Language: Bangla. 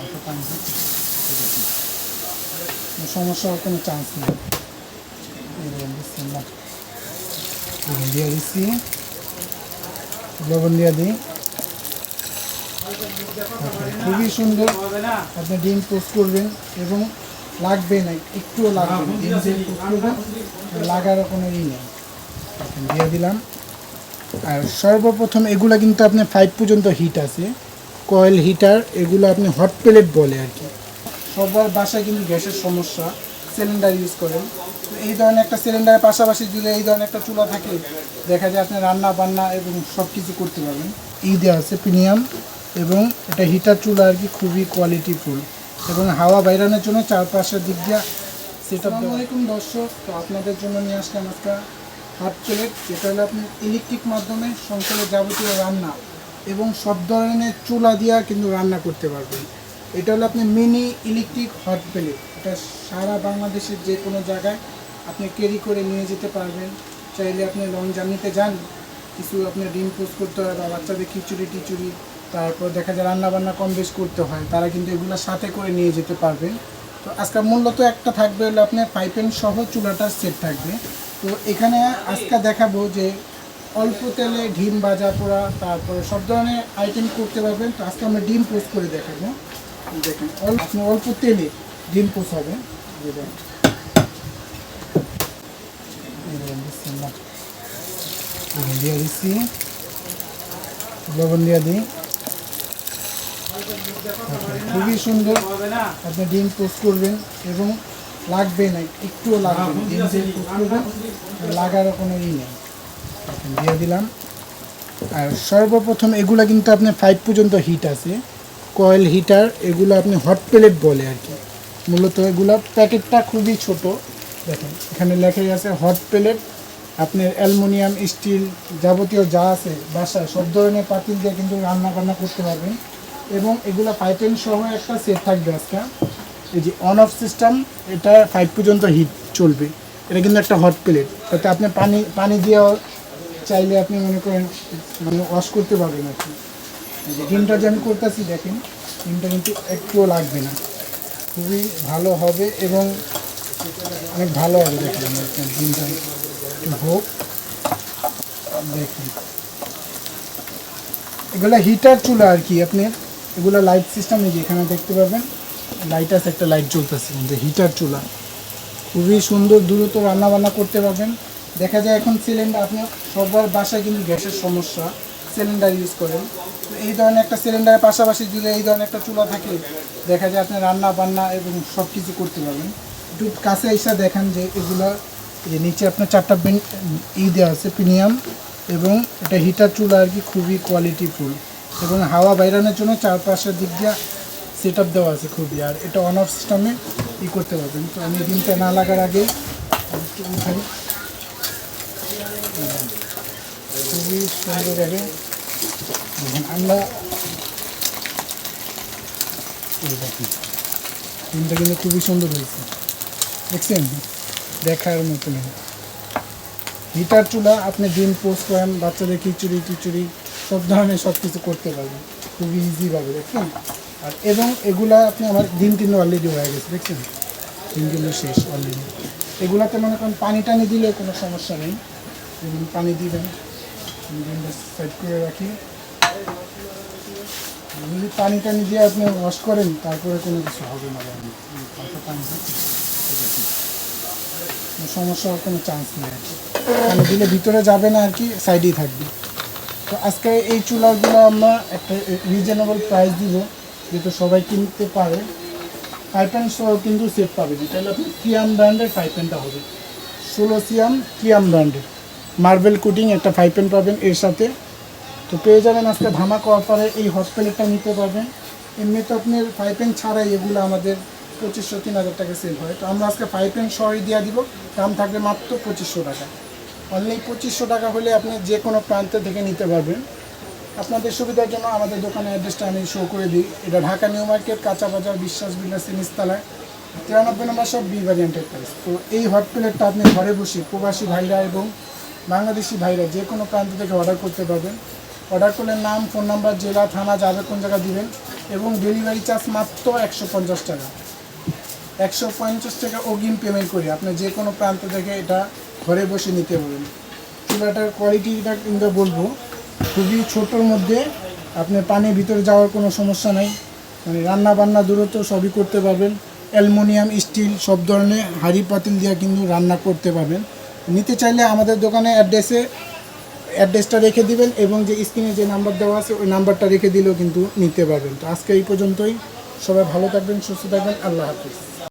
অল্প পানি। সমস্যা কোনো চান্স নেই। লবণ দিয়ে দিচ্ছি। লবণ দিয়ে দিই খুবই সুন্দর। আপনি ডিম পোস্ট করবেন এবং লাগবে না, একটুও লাগবে লাগার কোনো ই নেই। দিয়ে দিলাম। আর সর্বপ্রথম এগুলা কিন্তু আপনার ফাইভ পর্যন্ত হিট আছে। কয়েল হিটার এগুলো আপনি হট প্লেট বলে আর কি। সবার বাসায় কিন্তু গ্যাসের সমস্যা সিলিন্ডার ইউজ করেন। তো এই ধরনের একটা সিলিন্ডারের পাশাপাশি যদি এই ধরনের একটা চুলা থাকে দেখা যায় আপনি রান্না বান্না এবং সব কিছু করতে পারবেন। ই দেওয়া আছে প্রিমিয়াম এবং এটা হিটার চুলা আর কি খুবই কোয়ালিটিফুল এবং হাওয়া বাইরানোর জন্য চারপাশের দিক দিয়ে সেটা আলাইকুম দর্শক তো আপনাদের জন্য নিয়ে আসলাম একটা হট প্লেট যেটা হলো আপনি ইলেকট্রিক মাধ্যমে সংসারের যাবতীয় রান্না। এবং সব ধরনের চুলা দিয়া কিন্তু রান্না করতে পারবেন। এটা হলো আপনি মিনি ইলেকট্রিক হট প্লেট এটা সারা বাংলাদেশের যে কোনো জায়গায় আপনি ক্যারি করে নিয়ে যেতে পারবেন। চাইলে আপনি লং জার্নিতে যান। কিছু আপনার ডিম পোস্ট করতে হয় বা বাচ্চাদের খিচুড়ি টিচুড়ি। তারপর দেখা যায় রান্না বান্না কম বেশ করতে হয়। তারা কিন্তু এগুলো সাথে করে নিয়ে যেতে পারবেন। তো আজকে মূলত একটা থাকবে হলো আপনার পাইপেন সহ চুলাটার সেট থাকবে। তো এখানে আজকে দেখাবো যে অল্প তেলে ডিম ভাজা পোড়া, তারপরে সব ধরনের আইটেম করতে পারবেন। তো আজকে আমরা ডিম পোস্ট করে দেখাবো। দেখেন অল্প আপনি অল্প তেলে ডিম পোস্ট হবে। লবণ দিয়ে দিই। খুবই সুন্দর। আপনি ডিম পোস্ট করবেন এবং লাগবে না, একটুও লাগবে না। ডিম পোস্ট লাগার কোনো ই নেই। দিয়ে দিলাম। আর সর্বপ্রথম এগুলা কিন্তু আপনার ফাইভ পর্যন্ত হিট আছে। কয়েল হিটার এগুলো আপনি হট প্লেট বলে আর কি। মূলত এগুলো প্যাকেটটা খুবই ছোট। দেখেন, এখানে লেখাই আছে হট প্লেট আপনার অ্যালুমিনিয়াম, স্টিল যাবতীয় যা আছে, বাসা, সব ধরনের পাতিল দিয়ে কিন্তু রান্না বান্না করতে পারবেন। এবং এগুলো পাইপেন সহ একটা সেট থাকবে আজকে। এই যে অন অফ সিস্টেম এটা ফাইভ পর্যন্ত হিট চলবে। এটা কিন্তু একটা হট প্লেট তাতে আপনি পানি পানি দিয়ে চাইলে আপনি মনে করেন মানে ওয়াশ করতে পারবেন যে ডিমটা যে আমি করতেছি, দেখেন, ডিমটা কিন্তু একটুও লাগবে না। খুবই ভালো হবে এবং অনেক ভালো হবে, দেখেন আপনার ডিমটা একটু হোক। দেখুন। এগুলো হিটার চুলা আর কি, আপনার এগুলো লাইট সিস্টেম এই এখানে দেখতে পাবেন লাইট আছে একটা লাইট জ্বলতেছে যে হিটার চুলা। খুবই সুন্দর, দ্রুত রান্না বান্না করতে পারবেন। দেখা যায় এখন সিলিন্ডার আপনি সবার বাসায় কিন্তু গ্যাসের সমস্যা সিলিন্ডার ইউজ করেন। এই ধরনের একটা সিলিন্ডারের পাশাপাশি যদি এই ধরনের একটা চুলা থাকে, দেখা যায় আপনি রান্না বান্না এবং সব কিছু করতে পারবেন। একটু কাছে এসে দেখেন যে এগুলো যে নিচে আপনার চারটা বেন, ই দেওয়া আছে প্রিমিয়াম এবং এটা হিটার চুলা আর কি, খুবই কোয়ালিটিফুল এবং হাওয়া বাইরানোর জন্য চারপাশের দিক দিয়ে সেট আপ দেওয়া আছে খুবই। আর এটা অন অফ সিস্টেমে ই করতে পারবেন। তো আমি ডিমটা না লাগার আগে উঠাই। খুবই সুন্দর দেখুন আমরা কিন্তু খুবই সুন্দর হয়েছে। দেখছেন? দেখার মতন হিটার, চুলা, আপনি ডিম, পোস্ট করেন, বাচ্চাদের খিচুড়ি, টিচুড়ি, সব ধরনের সব কিছু করতে পারবেন। খুবই ইজিভাবে দেখছেন? আর এবং এগুলা আপনি আমার ডিম কিন্তু অলরেডি হয়ে গেছে, দেখছেন? কিন্তু শেষ অলরেডি এগুলাতে মনে করেন পানি টানি দিলে কোনো সমস্যা নেই। যেমন পানি দিবেন সাইড করে রাখি। যদি পানি টানি দিয়ে আপনি ওয়াশ করেন, তারপরে কোনো কিছু হবে না পানি সমস্যা কোনো চান্স নেই আর কি। দিলে ভিতরে যাবে না আর কি সাইডেই থাকবে। তো আজকে এই চুলাগুলো আমরা একটা রিজনেবল প্রাইস দিব যেহেতু সবাই কিনতে পারে। পাইপেন সহ কিন্তু সেট পাবেন এটা হলো আপনি কিয়াম ব্র্যান্ডের পাইপেনটা হবে। ষোলো সিয়াম কিয়াম ব্র্যান্ডের মার্বেল কুটিং একটা ফাইভ পেন পাবেন এর সাথে। তো পেয়ে যাবেন আজকে ধামাকা অফারে এই হসপিটালটা নিতে পারবেন। এমনি তো আপনার পেন ছাড়াই এগুলো আমাদের পঁচিশশো, তিন হাজার টাকা সেল হয়। তো আমরা আজকে ফাইভ পেন সহই দিয়ে দিব। দাম থাকবে মাত্র পঁচিশশো টাকা। অনলি পঁচিশশো টাকা হলে আপনি যে কোনো প্রান্ত থেকে নিতে পারবেন। আপনাদের সুবিধার জন্য আমাদের দোকানের অ্যাড্রেসটা আমি শো করে দিই। এটা ঢাকা নিউ মার্কেট, কাঁচা বাজার, বিশ্বাস বিলাস নিস্তালায় তিরানব্বই নম্বর সব বি বাড়ি এন্টারপ্রাইজ তো এই হট প্লেটটা আপনি ঘরে বসে প্রবাসী ভাইরা এবং বাংলাদেশি ভাইরা যে কোনো প্রান্ত থেকে অর্ডার করতে পারবেন। অর্ডার করলে নাম ফোন নাম্বার জেলা, থানা, যাবে কোন জায়গা দিবেন এবং ডেলিভারি চার্জ মাত্র একশো পঞ্চাশ টাকা। একশো পঞ্চাশ টাকা অগ্রিম পেমেন্ট করি আপনি যে কোনো প্রান্ত থেকে এটা ঘরে বসে নিতে পারবেন। চুলাটার কোয়ালিটিটা কিন্তু বলব, খুবই ছোটোর মধ্যে আপনি পানির ভিতরে যাওয়ার কোনো সমস্যা নাই। মানে রান্না বান্না দূরত্ব সবই করতে পারবেন। অ্যালুমিনিয়াম, স্টিল সব ধরনের হাড়ি পাতিল দিয়ে কিন্তু রান্না করতে পারবেন। নিতে চাইলে আমাদের দোকানে অ্যাড্রেসে অ্যাড্রেসটা রেখে দিবেন এবং যে স্ক্রিনে যে নাম্বার দেওয়া আছে, ওই নাম্বারটা রেখে দিলেও কিন্তু নিতে পারবেন। তো আজকে এই পর্যন্তই। সবাই ভালো থাকবেন, সুস্থ থাকবেন। আল্লাহ হাফিজ।